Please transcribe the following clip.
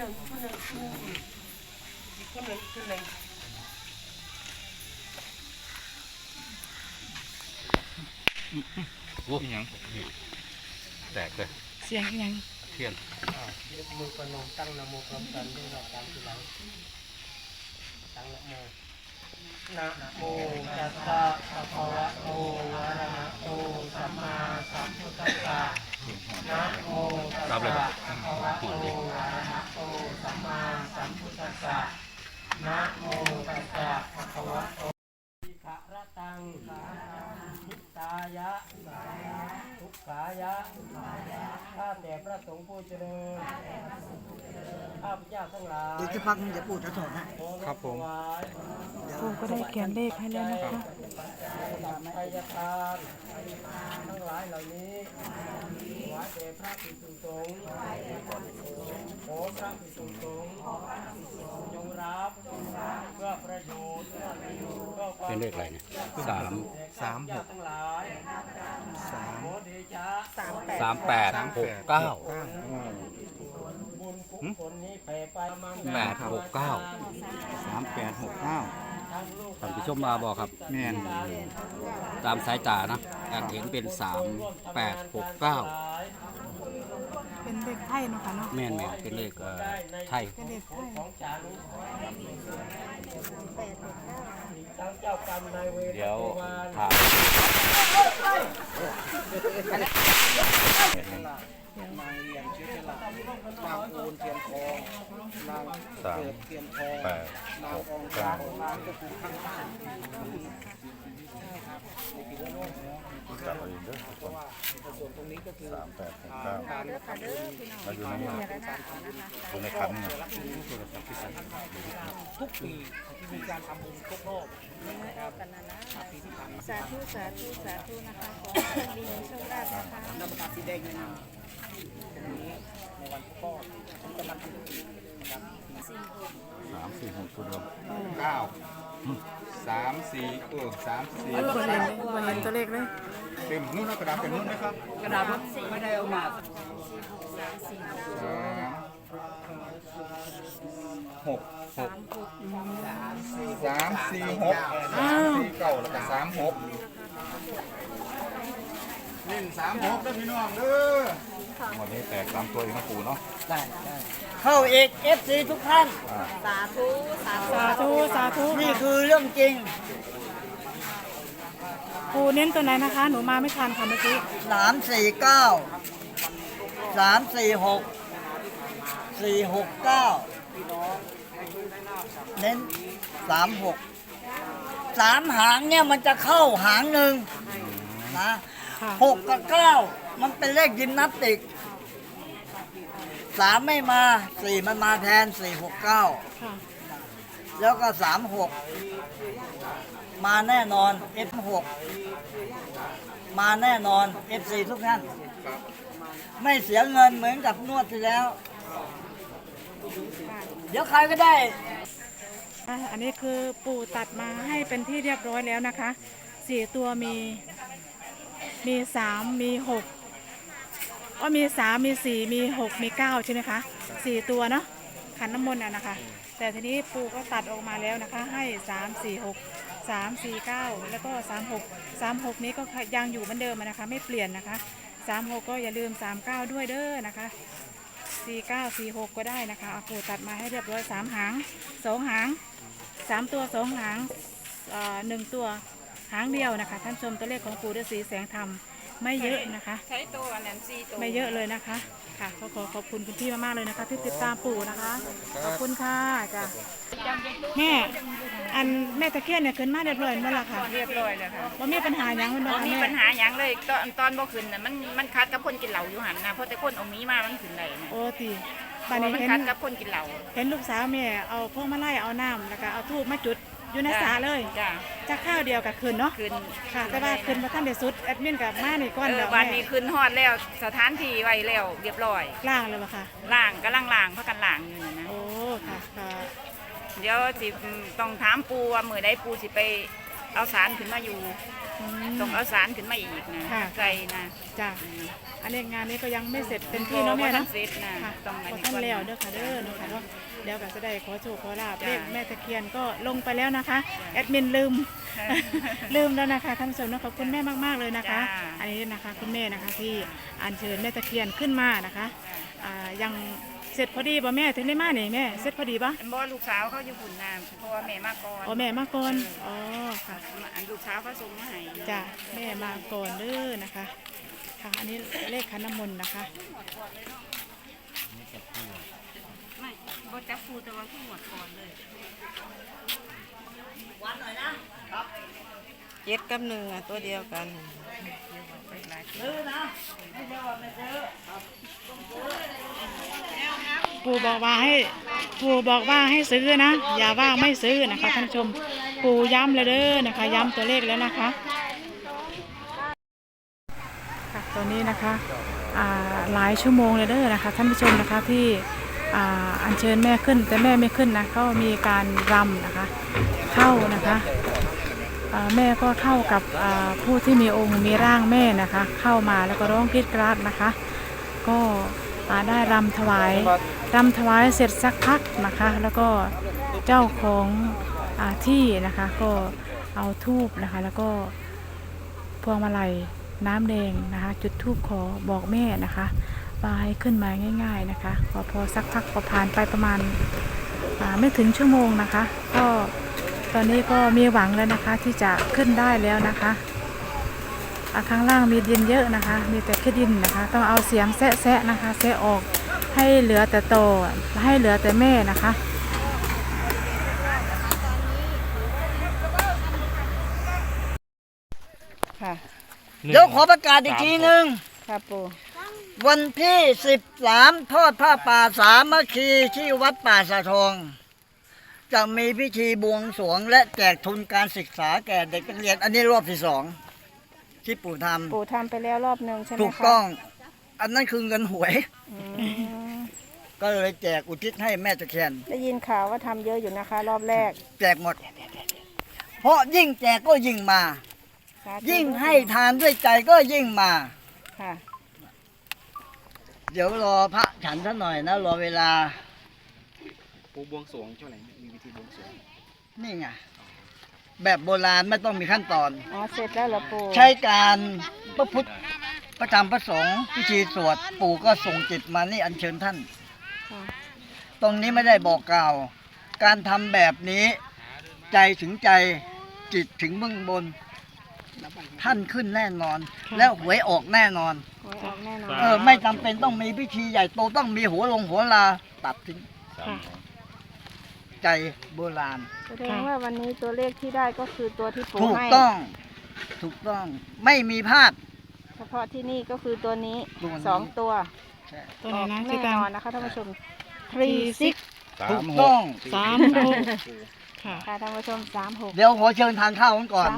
หนึ่งคนหนึ่งคนหนึ่งคนหนึ่งคนหนึ่งโอ้ยังแตกเลยเสียงอีหยังเทียนยกมือประนมตั้งนะโมพร้อมกันด้วยเราตามทีหลังตั้งนะโมนะโมตัสสะภะคะวะโตอะระหะโตสัมมาสัมพุทธัสสะนะโมตัส รับเลยครับภะคะวะโตอะระหะโตสัมมาสัมพุทธัสสะนะโมตัสสะภะคะวะโตอิขะระตังทิตายะทุกขายะ แต่พระสงฆ์ผู้เจริญข้าพเจ้าทั้งหลายเดี๋ยวจะพักมึงจะพูดจะถอดนะครับผมถวายปูก็ได้เขียนเลขให้แล้วนะคะสัพพยทานทั้งหลายเหล่านี้ถวายแด่พระภิกษุสงฆ์ขอพระภิกษุสงฆ์จงรับเพื่อประโยชน์เพื่อความเป็นเลขอะไรเนี่ยสาม สามหก ทั้งหลาย สามแปดสามแปดหกเก้าบุญกุศลนี้แผ่ไปมังแปดหกเก้าสามแปดหกเก้าทั้งลูกท่านผู้ชมมาบอกครับ แม่นตามสายตานะการเห็นเป็นสามแปดหกเก้าเป็นเลขไทยเนาะค่ะเนาะแม่นแม่นเป็นเลขเอ่อไทยเป็นเลขไทยของฉันทั้งเจ้ากรรมนายเวรเดี๋ยววานถาม นางเรียนชื่อฉลาดนางอูนเทียนทองนางเกิดเทียนทองแปดนางองค์การนางก็คือข้างข้างใช่ครับในปีละโลกเด้อเพราะว่าส่วนตรงนี้ก็คือสามแปดหกเก้าการทำบุญมาอยู่ในนการทำบุญอยู่ในขันทุกปีมีการทำบุญครบรอบนะครับปีที่ผ่านมา สาธุสาธุสาธุนะคะขอให้ดีมีโชคลาภนะคะนำประกาสีแดงในนามตรงนี้ในวันครบรอบผมจะมาทำนะครับสามสี่หกตัวเดิมเก้าสามสี่เออสามสี่เออบ่เห็นบ่เห็นตัวเลขเลยเต็มนู่นนะกระดาษเต็มนู่นนะครับกระดาษไม่ได้เอามาสาม หกหกสามสี่หกสามสี่เก้าแล้วก็สามหกเล่นสามหกเด้อพี่น้องเด้อวันนี้แตกสามตัวเองนะปู่เนาะได้ได้เข้าอีก FC ทุกท่าน สาธุ สาธุ สาธุ สาธุ นี่คือเรื่องจริง ปูเน้นตัวไหนนะคะ หนูมาไม่ทันค่ะเมื่อกี้สามสี่เก้าสามสี่หก สี่หกเก้าเน้นสามหกสามหางเนี่ยมันจะเข้าหางหนึ่งนะค่ะหกกับเก้ามันเป็นเลขยิมนาสติกสามไม่มาสี่มันมาแทนสี่หกเก้าค่ะแล้วก็สามหกมาแน่นอน F หกมาแน่นอน F 4 ทุกท่าน ไม่เสียเงินเหมือนกับนวดที่แล้ว เดี๋ยวใครก็ได้ อะอันนี้คือปู่ตัดมาให้เป็นที่เรียบร้อยแล้วนะคะสี่ตัวมีมีสามมีหกก็มีสามมีสี่มีหกมีเก้าใช่ไหมคะสี่ตัวเนาะขันน้ำมนต์น่ะนะคะ แต่ทีนี้ปู่ก็ตัดออกมาแล้วนะคะ ให้สามสี่หกสามสี่เก้าแล้วก็สามหกสามหกนี้ก็ยังอยู่เหมือนเดิมอะนะคะ ไม่เปลี่ยนนะคะสามหกก็อย่าลืมสามเก้าด้วยเด้อนะคะ สี่เก้าสี่หกก็ได้นะคะเอาปูตัดมาให้เรียบร้อยสามหางสองหางสามตัวสองหางอ่อหนึ่งตัวหางเดียวนะคะ ท่านชมตัวเลขของปู่ฤาษีแสงธรรม ไม่เยอะนะคะ ใช้ตัวอันนั้นสี่ตัวไม่เยอะเลยนะคะค่ะก็ขอขอบคุณคุณพี่มากๆเลยนะคะ ที่ติดตามปู่นะคะ ขอบคุณค่ะจ้ะแม่อันแม่ตะเคียนเนี่ยขึ้นมาเรียบร้อยเมื่อไหร่ค่ะเรียบร้อยแล้วค่ะว่ามีปัญหาหยังมันบ้างบ่มีแม่ปัญหาหยังเลยตอนตอนบ่ขึ้นน่ะมันมันคัดกับคนกินเหล้าอยู่หันนะเพราะแต่คนเอามีมามันขึ้นได้นะโอ้ตีเพบ้านราะนี้มันเห็นคัดกับคนกินเหล้าเห็นลูกสาวแม่เอาพวกมาไล่เอาน้ำแล้วก็เอาทูบมาจุด อยู่ในสาเลยจ้ะจะข้าวเดียวกับคืนเนาะขึ้นค่ะ แต่ว่าคืนมาท่านได้สุดแอดมินกับมานี่ก้อนเอเดีอยววันแม่นี้ขึ้นฮอดแล้วสถานที่ไว้แล้วเรียบร้อยล่างเลยปะค่ะล่างกำลังล่างเพราะกันล่างอยู่นั่นนะโอ้ค่ะค่ะเดี๋ยวสิต้องถามปูว่ามื้อใดปูสิไปเอาสารขึ้นมาอยู่อืม ต้องเอาสารขึ้นมาอีกนะค่ะใจนะจ้ะอืมอันนนี้งานนี้ก็ยังไม่เสร็จเต็มที่ที่เนาะเนาะแม่แม่เนาะเนาะเสร็จนะค่ะต้องอันขอนี้ท่านก่อนแล้วเด้อค่ะเด้อเนาะค่ะเนาะเดี๋ยวก็จะได้ขอโชคขอลาบจ้ะเลขแม่ตะเคียนก็ลงไปแล้วนะคะ แอดมินลืม ลืมแล้วนะคะท่านผู้ชมนะขอบคุณแม่มาก ๆเลยนะคะจ้าอันนี้นะคะคุณแม่นะคะที่อัญเชิญแม่ตะเคียนขึ้นมานะคะอ่ายังเส ร็จพอดีป่ะแม่ถึงได้มาเนี่ยแม่เสร็จพอดีป่ะอันบ่ลูกสาวเขาอยู่หุ่นน้ำเพราะว่าแม่มาก่อนอ๋อแม่มาก่อนอ๋อค่ะอันลูกสาวเขาส่งมาให้จ้ะแม่มาก่อนเด้อนะคะค่ะอันนี้เลขขันน้ำมนต์นะคะไม่บ่จับครูแต่ว่าผู้หมวดก่อนเลยเจ็ดกับหนึ่งอะตัวเดียวกัน ปู่บอกว่าให้ปู่บอกว่าให้ซื้อนะ อย่าว่าไม่ซื้อนะคะท่านผู้ชม ปู่ย้ำเลยเด้อนะคะ ย้ำตัวเลขแล้วนะคะค่ะตอนนี้นะคะหลายชั่วโมงเลยเด้อนะคะท่านผู้ชมนะคะที่อัญเชิญแม่ขึ้นแต่แม่ไม่ขึ้นนะก็มีการรำนะคะเข้านะคะแม่ก็เข้ากับผู้ที่มีองค์มีร่างแม่นะคะ เข้ามาแล้วก็ร้องกรีดกราดนะคะ ก็ได้รำถวาย รำถวายเสร็จสักพักนะคะ แล้วก็เจ้าของอาที่นะคะก็เอาทูบนะคะ แล้วก็พวงมาลัยน้ำแดงนะคะ จุดทูบขอบอกแม่นะคะว่าให้ขึ้นมาง่าย ๆนะคะ พอพอสักพักพอผ่านไปประมาณาไม่ถึงชั่วโมงนะคะ ก็ตอนนี้ก็มีหวังแล้วนะคะที่จะขึ้นได้แล้วนะคะอะข้างล่างมีดินเยอะนะคะ มีแต่แค่ดินนะคะ ต้องเอาเสียมแซะๆนะคะแซะออก ให้เหลือแต่โตอให้เหลือแต่แม่นะคะ ค่ะ เดี๋ยวขอประกาศอีกทีหนึ่งค่ะปูวันที่13ทอดผ้าป่าสามัคคีที่วัดป่าสะทอง จะมีพิธีบวงสรวงและแจกทุนการศึกษาแก่เด็กนักเรียน อันนี้รอบที่สองที่ปู่ทปูทำไปแล้วรอบหนึ่งใช่ไหมำคะถูกต้อง อันนั้นคือเงินหวย อืม ก็เลยแจกอุทิศให้แม่ตะเคียน ได้ยินข่าวว่าทำเยอะอยู่นะคะ รอบแรกแจกหมด เพราะยิ่งแจกก็ยิ่งมา สาธุยิ่งให้ทานด้วยใจก็ยิ่งมา ค่ะ เดี๋ยวรอพระฉันท่านหน่อยนะ รอเวลา ปูบวงสรวงเท่าไหร่มีวิธีบวงสรวงนี่ไง แบบโบราณไม่ต้องมีขั้นตอน อ๋อ เสร็จแล้วเหรอปูใช้การพระพุทธพระธรรมพระสงฆ์พิธีสวด ปู่ก็ส่งจิตมานี่อัญเชิญท่านค่ะ ตรงนี้ไม่ได้บอกกล่าว การทำแบบนี้ ใจถึงใจจิตถึงเบื้องบน ท่านขึ้นแน่นอน แล้วหวยออกแน่นอน หวยออกแน่นอนเออไม่จำเป็นต้องมีพิธีใหญ่โตต้องมีหัวลงหัวลาตัดทิ้งค่ะใจโบราณ แสดงว่าวันนี้ตัวเลขที่ได้ก็คือตัวที่ปูถูกให้ต้อง ถูกต้องไม่มีพลาด เฉพาะที่นี่ก็คือตัวนี้ตัวนี้ สองตัว ตัวไหนนะออกที่แน่ตังนอนนะคะท่านผู้ชม three six สาถูมกหต้อกง สามหก ค่ะ ค่ะท่านผู้ชมสามหก เดี๋ยวขอเชิญทานข้าวกันก่อน